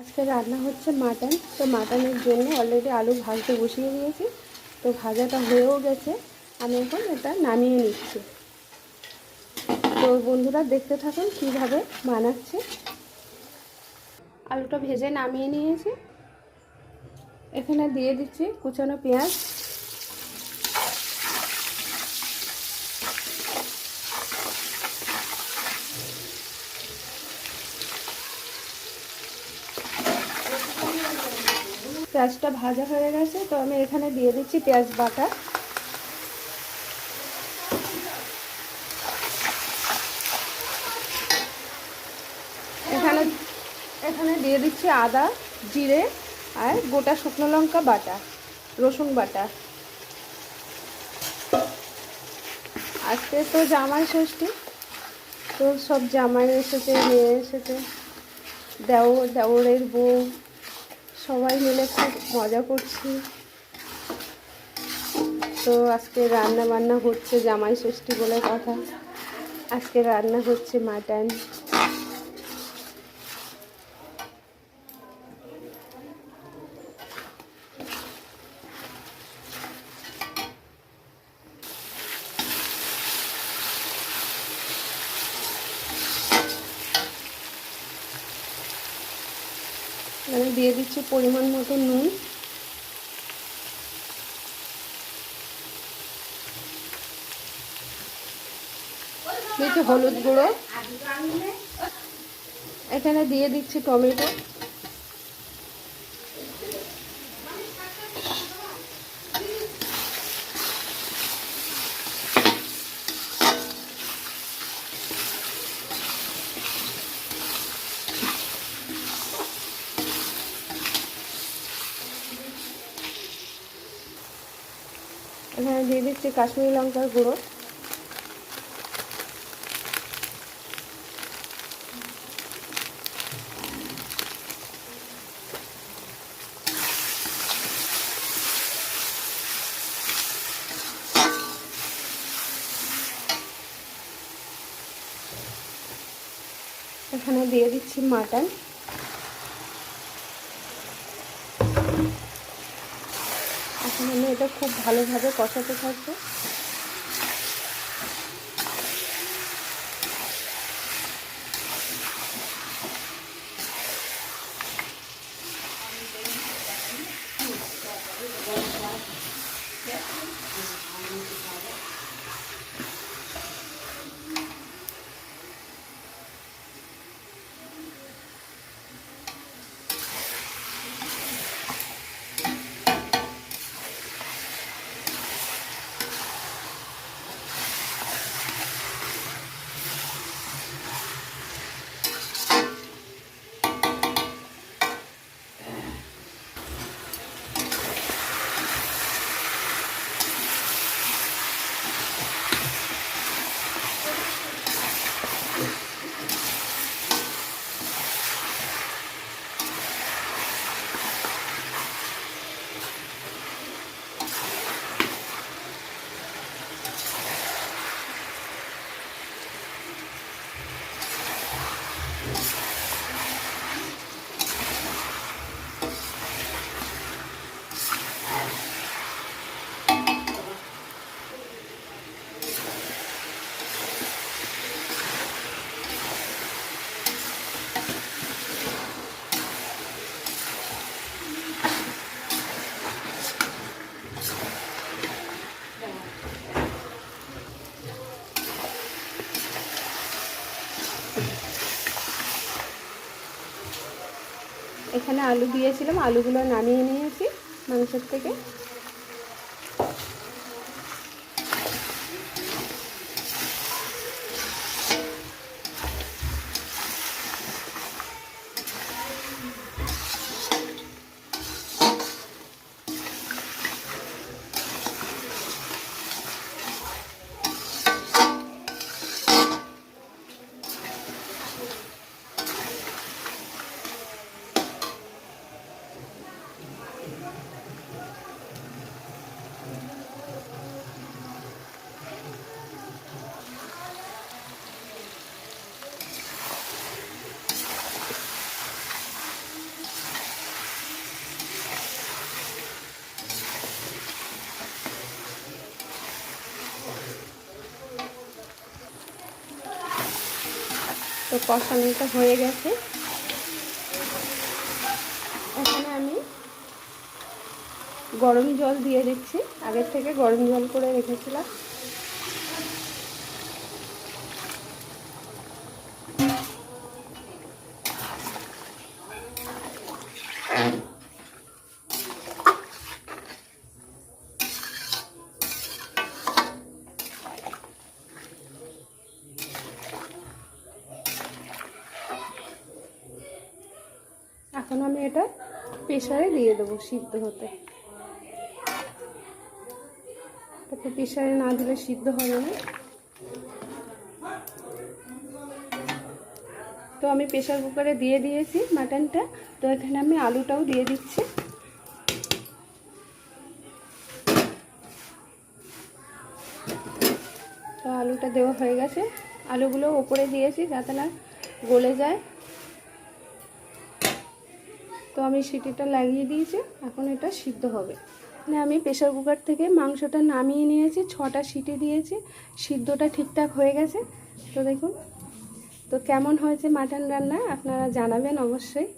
আজকে রান্না হচ্ছে মাটন। তো মাটনের জন্য অলরেডি আলু ভাজতে বসিয়ে দিয়েছি। তো ভাজাটা হয়েও গেছে। আমি এখন এটা নামিয়ে নিচ্ছি। তো বন্ধুরা, দেখতে থাকুন কীভাবে বানাচ্ছে। আলুটা ভেজে নামিয়ে নিয়েছি। এখানে দিয়ে দিচ্ছি কুচানো পেঁয়াজ। পেঁয়াজটা ভাজা হয়ে গেছে, তো আমি এখানে দিয়ে দিচ্ছি পেঁয়াজ বাটা। এখানে এখানে দিয়ে দিচ্ছি আদা, জিরে আর গোটা শুকনো লঙ্কা বাটা, রসুন বাটা। আজকে তো জামাই ষষ্ঠী, তো সব জামাই এসেছে মেয়ে এসেছে দেও দেওরের বউ সবাই মিলে খুব মজা করছি। তো আজকে রান্না বান্না হচ্ছে জামাই ষষ্ঠী বলে কথা। আজকে রান্না হচ্ছে মাটন। আমি দিয়ে দিচ্ছি পরিমাণ মতো নুন। হলুদ গুঁড়ো। এখানে দিয়ে দিচ্ছি টমেটো। এখানে দিয়ে দিচ্ছি কাশ্মীরি লঙ্কার গুঁড়ো। এখানে দিয়ে দিচ্ছি মাটন। আমি এটা খুব ভালোভাবে কষাতে থাকব। এখানে আলু দিয়েছিলাম আলুগুলো নামিয়ে নিয়েছি মাংসের থেকে। তো কষানোটা হয়ে গেছে। এখানে আমি গরম জল দিয়ে দিচ্ছি। আগের থেকে গরম জল করে রেখেছিলাম এখন আমি এটা প্রেশারে দিয়ে দেবো সিদ্ধ হতে। তারপর প্রেশারে না দিলে সিদ্ধ হবে না। তো আমি প্রেশার কুকারে দিয়ে দিয়েছি মাটনটা। তো এখানে আমি আলুটাও দিয়ে দিচ্ছি। তো আলুটা দেওয়া হয়ে গেছে। আলুগুলো ওপরে দিয়েছি যাতে না গলে যায়। তো আমি সিটিটা লাগিয়ে দিয়েছি, এখন এটা সিদ্ধ হবে। মানে আমি প্রেশার কুকার থেকে মাংসটা নামিয়ে নিয়েছি, ছটা সিটি দিয়েছি, সিদ্ধটা ঠিকঠাক হয়ে গেছে। তো দেখুন, তো কেমন হয়েছে মাটন রান্না আপনারা জানাবেন অবশ্যই।